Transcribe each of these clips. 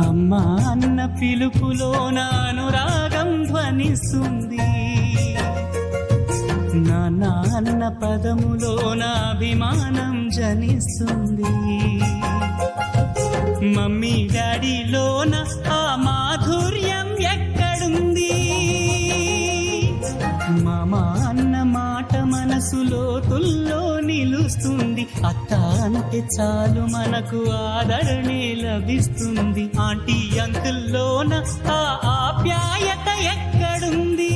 అమ్మా అన్న పిలుపులో నానురాగం ధ్వనిస్తుంది. నాన్న అన్న పదములో నా అభిమానం జనిస్తుంది. మమ్మీ డాడీలోన ఆ మాధుర్యం ఎక్కడుంది? మామా మనసులో తుల్లో నిలుస్తుంది. అత్త అంటే చాలు మనకు ఆదరణే లభిస్తుంది. ఆంటీ అంకుల్లోన ఆ ఆప్యాయత ఎక్కడుంది?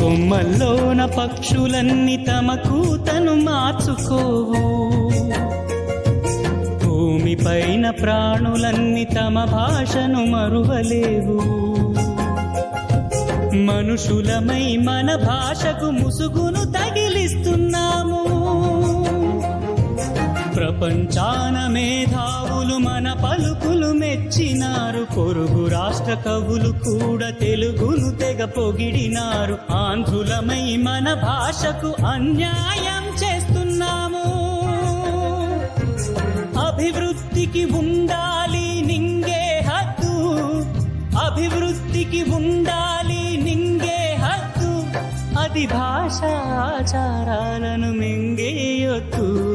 కొమ్మల్లోన పక్షులన్నీ తమ కూతను మార్చుకోవు. భూమి పైన ప్రాణులన్నీ తమ భాషను మరువలేవు. మనుషులమై మన భాషకు ముసుగును తగిలి ప్రపంచాన మేధావులు మన పలుకులు మెచ్చినారు. పొరుగు రాష్ట్ర కవులు కూడా తెలుగును తెగ పొగిడినారు. ఆంధ్రులమై మన భాషకు అన్యాయం చేస్తున్నాము. అభివృద్ధికి ఉండాలి నింగే హద్దు. అభివృద్ధికి ఉండాలి నింగే హద్దు. అది భాషాచారాలను మింగేయొద్దు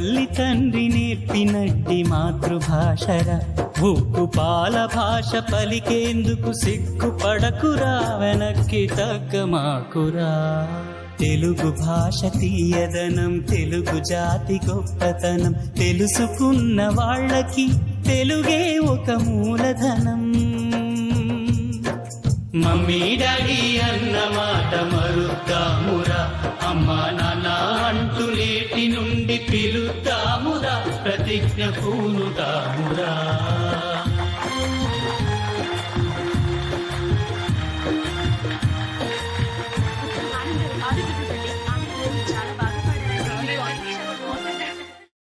తల్లి తండ్రి నేర్పినట్టి మాతృభాషరా. ఉక్కు పాల భాష పలికేందుకు సిగ్గుపడకురా వెనక్కి తగ్గమాకురా. తెలుగు భాష తీయదనం తెలుగు జాతి గొప్పతనం. తెలుసుకున్న వాళ్ళకి తెలుగే ఒక మూలధనం. మమ్మీ డాడీ అన్న మాట మరుద్దామురా. అమ్మా నాన్న నేటి నుండి పిలుద్దామురా ప్రతిజ్ఞ పూనుదామురా